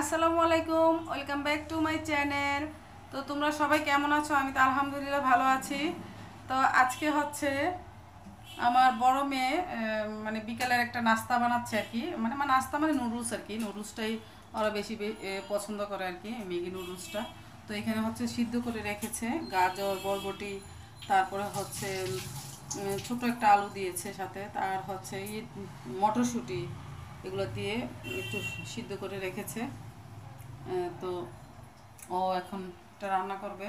আসসালামু আলাইকুম, welcome back to my channel. তো তোমরা সবাই কেমন আছো? আমি তো আলহামদুলিল্লাহ ভালো আছি। তো আজকে হচ্ছে আমার বড় মেয়ে মানে বিকালের একটা নাস্তা বানাচ্ছে আর কি। মানে আমার নাস্তা মানে নুডলস আর কি। নুডলসটাই ওরা বেশি পছন্দ করে আর কি, ম্যাগি নুডলসটা। তো এখানে হচ্ছে সিদ্ধ করে রেখেছে, গাজর, বরবটি, তারপরে হচ্ছে ছোট একটা আলু দিয়েছে সাথে। তার হচ্ছে ই মটরশুঁটি। এগুলো দিয়ে একটু সিদ্ধ করে রেখেছে। তো ও এখন এটা রান্না করবে।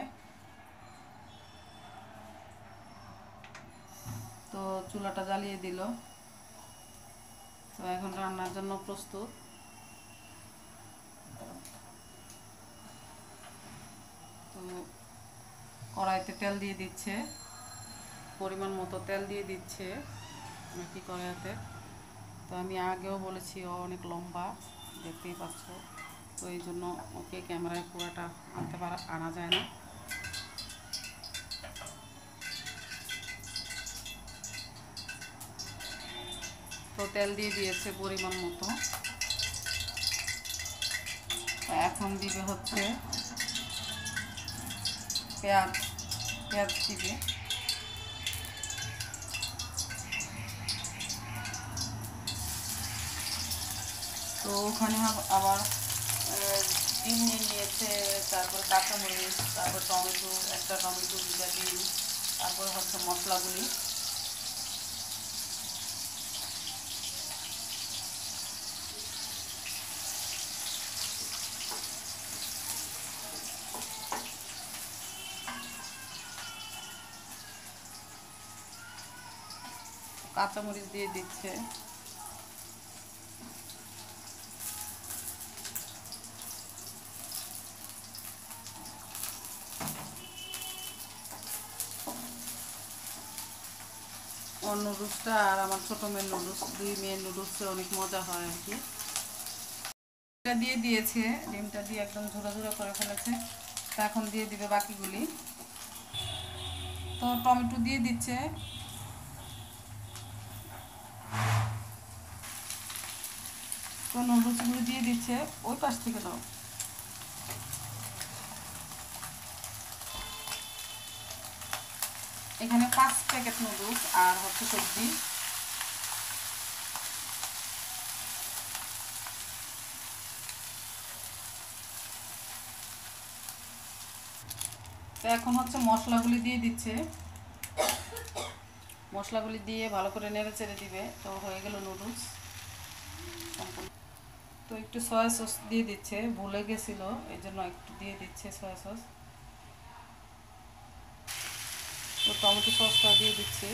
তো চুলাটা জ্বালিয়ে দিল। তো এখন রান্নার জন্য প্রস্তুত। তো কড়াইতে তেল দিয়ে দিচ্ছে। পরিমাণ মতো তেল দিয়ে দিচ্ছে। আর কি কড়াইতে তো আমি আগেও বলেছি, ও অনেক লম্বা, দেখতেই পাচ্ছ। তো এই জন্য ওকে ক্যামেরায় পুরাটা আনতে পারা, আনা যায় না। তো তেল দিয়ে দিয়েছে পরিমাণ মতো। এখন দিবে হচ্ছে পেঁয়াজ পেঁয়াজ দিবে। তো ওখানে আব- আবার ডিম নিয়ে নিয়েছে, তারপর কাঁচামরিচ তারপর টমেটো, একটা টমেটো দুটা ডিম, তারপর হচ্ছে মশলাগুলি। কাঁচামরিচ দিয়ে দিচ্ছে ওর নুডলসটা আর আমার ছোটো মেয়ের নুডলস দুই মেয়ের নুডলসে অনেক মজা হয় আর কি। ডিমটা দিয়ে দিয়েছে, ডিমটা দিয়ে একদম ঝোড়া ঝোড়া করে ফেলেছে। তা এখন দিয়ে দিবে বাকিগুলি। তো টমেটো দিয়ে দিচ্ছে। তো নুডলসগুলো দিয়ে দিচ্ছে। ওই পাশ থেকে দাও। এখানে পাঁচ প্যাকেট নুডলস আর হচ্ছে সবজি। তো এখন হচ্ছে মশলাগুলি দিয়ে দিচ্ছে। মশলাগুলি দিয়ে ভালো করে নেড়ে চেড়ে দিবে। তো হয়ে গেল নুডলস। তো একটু সয়া সস দিয়ে দিচ্ছে। ভুলে গেছিল এই জন্য একটু দিয়ে দিচ্ছে সয়া সস তো টমেটো সসটা দিয়ে দিচ্ছি।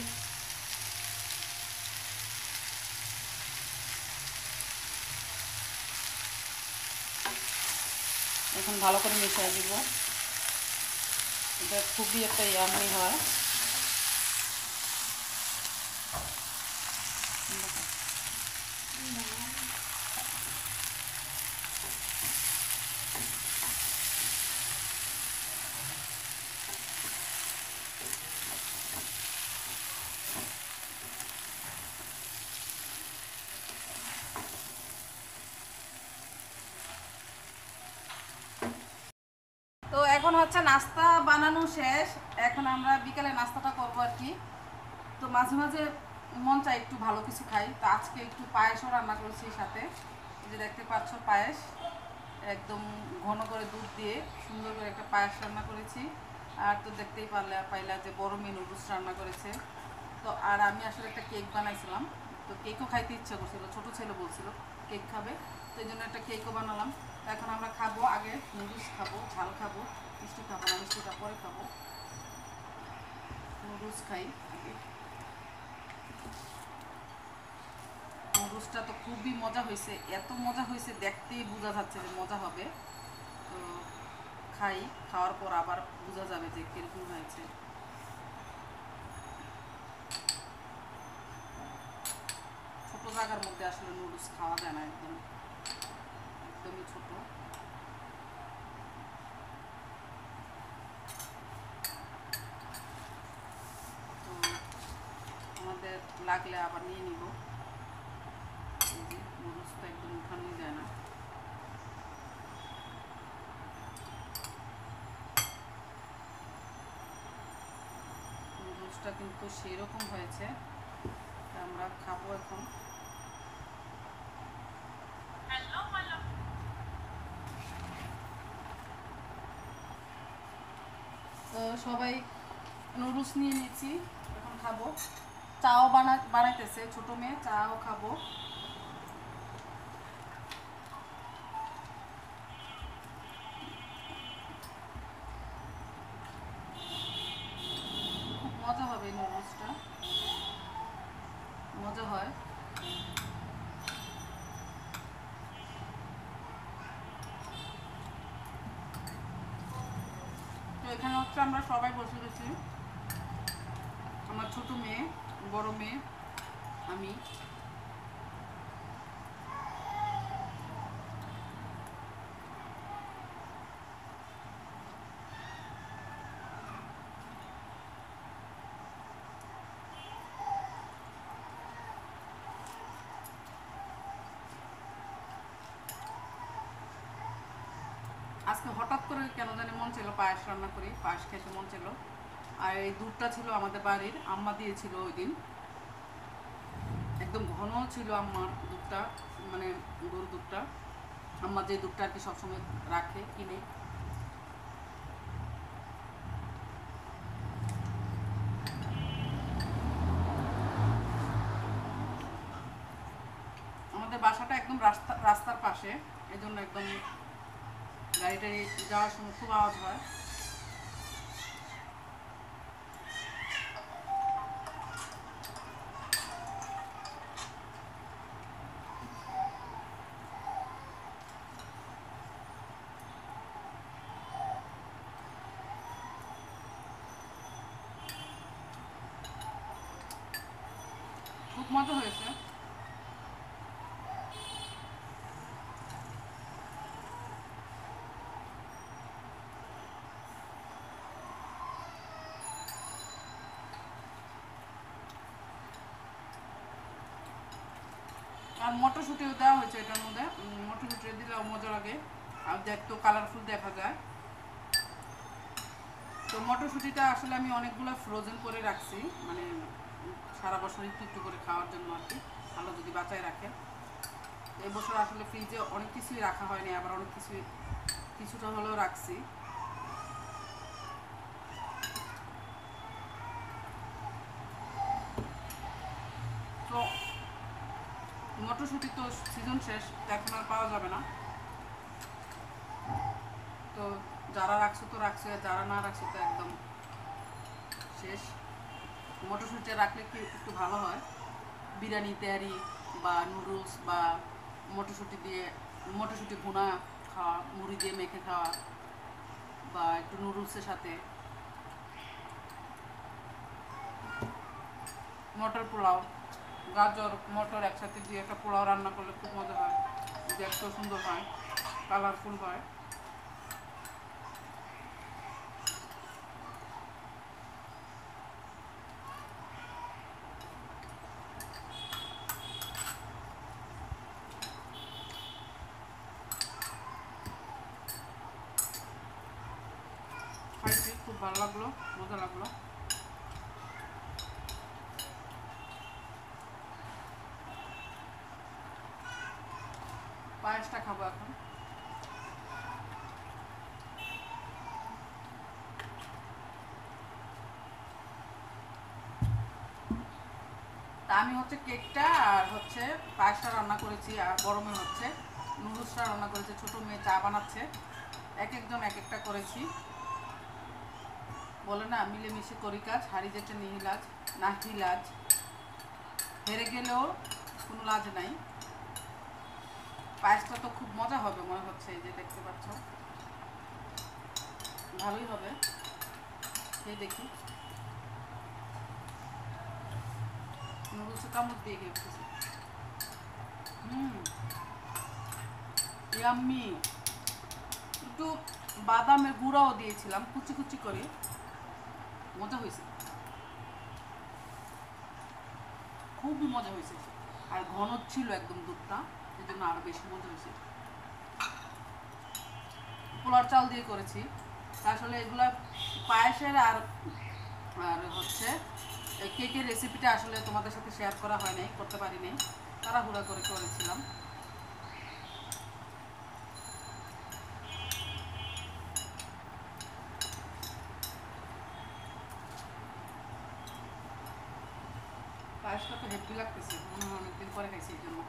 এখন ভালো করে মিশিয়ে দিব এটা খুবই একটা ইয়ামি হয় তো এখন হচ্ছে নাস্তা বানানো শেষ। এখন আমরা বিকালে নাস্তাটা করব আর কি। তো মাঝে মাঝে মন চাই একটু ভালো কিছু খাই। তো আজকে একটু পায়েসও রান্না করেছি সাথে। যে দেখতে পাচ্ছ পায়েস। একদম ঘন করে দুধ দিয়ে সুন্দর করে একটা পায়েস রান্না করেছি। আর তো দেখতেই পারলে, পাইলা যে বড় নুডলস রান্না করেছে। তো আর আমি আসলে একটা কেক বানাইছিলাম। তো কেকও খাইতে ইচ্ছা করছিল, ছোট ছেলে বলছিল কেক খাবে। তো এই জন্য একটা কেকও বানালাম। তো এখন আমরা খাব আগে, নুডলস খাব, ঝাল খাব। মিষ্টি খাব না মিষ্টিটা পরে খাব নুডলস খাই নুডলসটা তো খুবই মজা হয়েছে। এত মজা হয়েছে, দেখতেই বোঝা যাচ্ছে যে মজা হবে। তো খাই, খাওয়ার পর আবার বোঝা যাবে যে কীরকম হয়েছে। ছোট জায়গার মধ্যে আসলে নুডলস খাওয়া যায় না একদম। একদমই ছোট। লাগলে আবার নিয়ে নিব। মরিচ একদম উঠানোই যায় না। কিন্তু সেরকম হয়েছে আমরা খাব এখন। সবাই নুডলস নিয়ে নিয়েছি এখন খাব। চাও বানা, বানাইতেছে, ছোট মেয়ে, চাও খাব। মজা হবে নুডলসটা মজা হয়। তো এখানে হচ্ছে আমরা সবাই বসে গেছি। আমার ছোট মেয়ে। বড় মেয়ে, আমি। আজকে হঠাৎ করে কেন জানি মন ছিল পায়েস রান্না করি, পায়েস খেতে মন ছিল আর এই দুধটা ছিল আমাদের বাড়ির, আম্মা দিয়েছিল ওই দিন। একদম ঘন ছিল আম্মার দুধটা মানে গরুর দুধটা। আম্মা যে দুধটা আর কি সবসময় রাখে, কিনে। আমাদের বাসাটা একদম রাস্তা, রাস্তার পাশে এই জন্য একদম গাড়ি টাড়ি যাওয়ার সময় খুব আওয়াজ হয় খুব মজা হয়েছে আর মটরশুঁটিও দেওয়া হয়েছে এটার মধ্যে। মটরশুঁটি দিলেও মজা লাগে। আর দেখতেও কালারফুল দেখা যায়। তো মটরশুঁটিটা আসলে আমি অনেকগুলো ফ্রোজেন করে রাখছি। মানে সারা বছর একটু একটু করে খাওয়ার জন্য আর কি। আলো যদি বাঁচায় রাখে। এবছর আসলে ফ্রিজে অনেক কিছুই রাখা হয়নি, আবার অনেক কিছুই কিছুটা হলেও রাখছি তো মটরশুঁটি তো সিজন শেষ এখন আর পাওয়া যাবে না। তো যারা রাখছো তো রাখছো, যারা না রাখছো তো একদম শেষ। মটরশুঁটিটা রাখলে কি একটু ভালো হয়? বিরিয়ানি তেয়ারি বা নুডলস বা মটরশুঁটি দিয়ে, মটরশুঁটি ভুনা খাওয়া, মুড়ি দিয়ে মেখে খাওয়া বা একটু নুডলসের সাথে। মটর পোলাও। গাজর, মটর একসাথে দিয়ে একটা পোলাও রান্না করলে খুব মজা হয়। দেখতেও সুন্দর হয় কালারফুল হয়। খুব ভালো লাগল, মজা লাগল পায়েসটা খাব এখন তা আমি হচ্ছে কেকটা আর হচ্ছে পায়েসটা রান্না করেছি, আর গরমে হচ্ছে। নুডলসটা রান্না করেছে, ছোট মেয়ে চা বানাচ্ছে। এক একজন এক একটা করেছি। বলে না, মিলেমিশে করি কাজ হারি যেতে নিহিলাজ না হিলাজ হেরে গেলেও কোনো লাজ নাই। পায়েসটা তো খুব মজা হবে মনে হচ্ছে, এই যে দেখতে পাচ্ছ। ভালোই হবে। এই দেখি। নুডলসে কামড় দিয়ে গেছে হুম ইয়াম্মি একটু বাদামের গুঁড়াও দিয়েছিলাম, কুচি কুচি করে। মজা হয়েছে। খুবই মজা হয়েছে। আর ঘন ছিল একদম দুধটা, এই জন্য আরও বেশি মজা হয়েছে। পোলার চাল দিয়ে করেছি। আসলে এগুলা পায়েসের আর আর হচ্ছে এই কেকের রেসিপিটা আসলে তোমাদের সাথে শেয়ার করা হয় নাই, করতে পারি নাই তাড়াহুড়া করে করেছিলাম। পায়েসটা তো হেভি লাগতেছে অনেকদিন পরে খাইছি এই জন্য।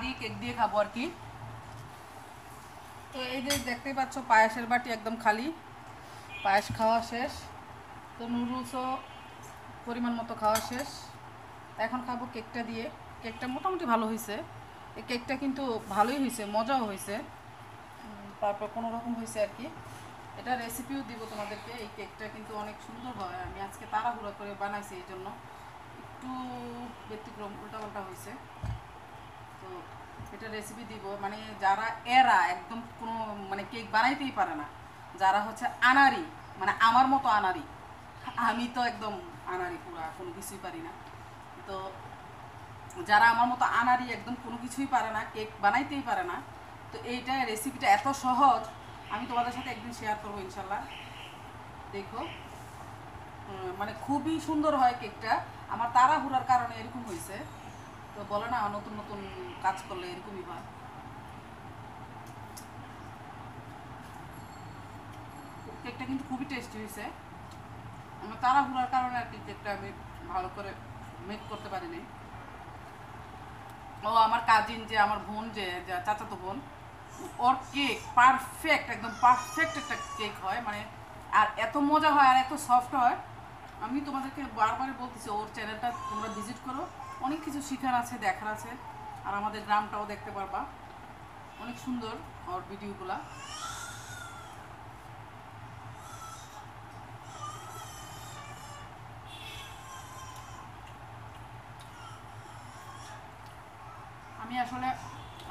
দিয়ে কেক দিয়ে খাব আর কি। তো এই যে দেখতেই পাচ্ছ, পায়েসের বাটি একদম খালি। পায়েস খাওয়া শেষ। তো নুডলসও পরিমাণ মতো খাওয়া শেষ। এখন খাব কেকটা দিয়ে। কেকটা মোটামুটি ভালো হয়েছে। এই কেকটা কিন্তু ভালোই হয়েছে, মজাও হয়েছে। তারপর কোনো রকম হয়েছে আর কি। এটা রেসিপিও দিব তোমাদেরকে। এই কেকটা কিন্তু অনেক সুন্দর হয়। আমি আজকে তাড়াহুড়ো করে বানাইছি এই জন্য। একটু ব্যতিক্রম উল্টা উল্টাপাল্টা হয়েছে। এটা রেসিপি দিব। মানে যারা এরা একদম কোনো মানে কেক বানাইতেই পারে না। যারা হচ্ছে আনারি মানে আমার মতো আনারি আমি তো একদম আনারি পুরা, কোনো কিছুই পারি না। তো যারা আমার মতো আনারি একদম কোনো কিছুই পারে না কেক বানাইতেই পারে না, তো এইটা রেসিপিটা এত সহজ, আমি তোমাদের সাথে একদিন শেয়ার করব ইনশাল্লাহ দেখো মানে খুবই সুন্দর হয় কেকটা আমার তাড়াহুড়ার কারণে এরকম হয়েছে। তো বলে না, নতুন নতুন কাজ করলে এরকমই হয়। কেকটা কিন্তু খুবই টেস্টি হয়েছে। আমার তাড়াহুড়ার কারণে আর কি কেকটা আমি ভালো করে মেক করতে পারিনি। ও আমার কাজিন যে, আমার বোন যে চাচাতো বোন, ওর কেক পারফেক্ট একদম পারফেক্ট একটা কেক হয় মানে আর এত মজা হয় আর এত সফট হয়। আমি তোমাদেরকে বারবার বলতেছি, ওর চ্যানেলটা তোমরা ভিজিট করো। অনেক কিছু শেখার আছে, দেখার আছে। আর আমাদের গ্রামটাও দেখতে পারবা। অনেক সুন্দর ওর ভিডিওগুলা। আমি আসলে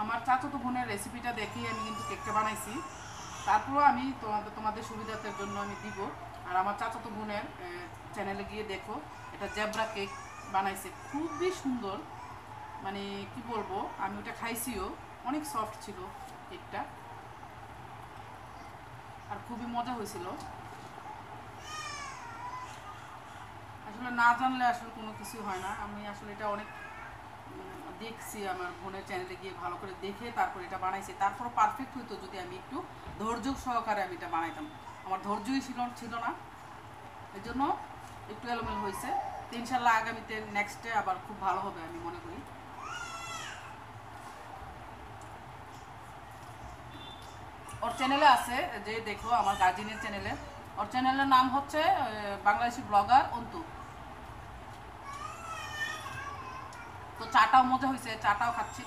আমার চাচাতো বোনের রেসিপিটা দেখেই আমি কিন্তু কেকটা বানাইছি। তারপরেও আমি তোমাদের তোমাদের সুবিধার্থের জন্য আমি দিব। আর আমার চাচাতো বোনের চ্যানেলে গিয়ে দেখো, এটা জেব্রা কেক বানাইছে। খুবই সুন্দর। মানে কি বলব, আমি ওটা খাইছিও। অনেক সফট ছিল কেকটা আর খুবই মজা হয়েছিল। আসলে না জানলে আসলে কোনো কিছু হয় না। আমি আসলে এটা অনেক দেখছি আমার বোনের চ্যানেলে গিয়ে ভালো করে দেখে তারপর এটা বানাইছি। তারপর পারফেক্ট হইতো যদি আমি একটু ধৈর্য সহকারে আমি এটা বানাইতাম। আমার ধৈর্যই ছিল ছিল না। এই জন্য একটু এলোমেলো হয়েছে। ইনশাল্লাহ আগামীতে নেক্সটে আবার খুব ভালো হবে আমি মনে করি। ওর চ্যানেলে আছে, যে দেখো আমার গার্জিনের চ্যানেলে ওর চ্যানেলের নাম হচ্ছে বাংলাদেশি ব্লগার অন্তু। তো চাটাও মজা হয়েছে চাটাও খাচ্ছি।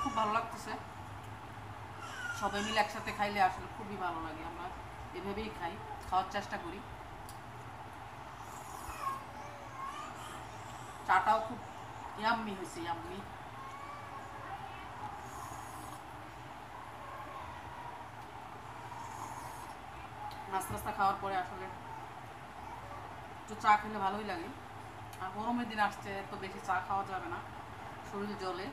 খুব ভালো লাগতেছে। সবাই মিলে একসাথে খাইলে আসলে খুবই ভালো লাগে, আমরা এভাবেই খাই, খাওয়ার চেষ্টা করি। চাটাও খুব ইয়াম্মি হয়েছে ইয়াম্মি নাস্তা খাওয়ার পরে আসলে একটু চা খেলে ভালোই লাগে। আর গরমের দিন আসছে, তো বেশি চা খাওয়া যাবে না। শরীর জলে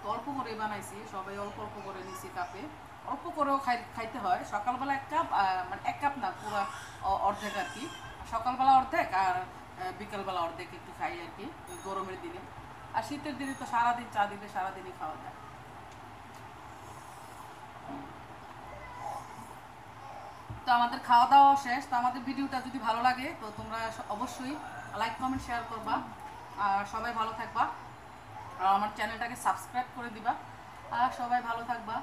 তো অল্প করে বানাইছি, সবাই অল্প অল্প করে নিছি কাপে। অল্প করেও খাই, খাইতে হয়। সকালবেলা এক কাপ মানে এক কাপ না, পুরো অর্ধেক আর কি। সকালবেলা অর্ধেক আর বিকালবেলা অর্ধেক একটু খাই আর কি গরমের দিনে। আর শীতের দিনে তো সারাদিন চা দিলে সারাদিনই খাওয়া যায়। তো আমাদের খাওয়া দাওয়া শেষ, তো আমাদের ভিডিওটা যদি ভালো লাগে, তো তোমরা অবশ্যই লাইক কমেন্ট শেয়ার করবা। আর সবাই ভালো থাকবা। আর আমার চ্যানেলটাকে সাবস্ক্রাইব করে দিবা। আর সবাই ভালো থাকবা।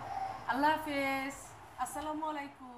আল্লাহ হাফেজ। আসসালামু আলাইকুম।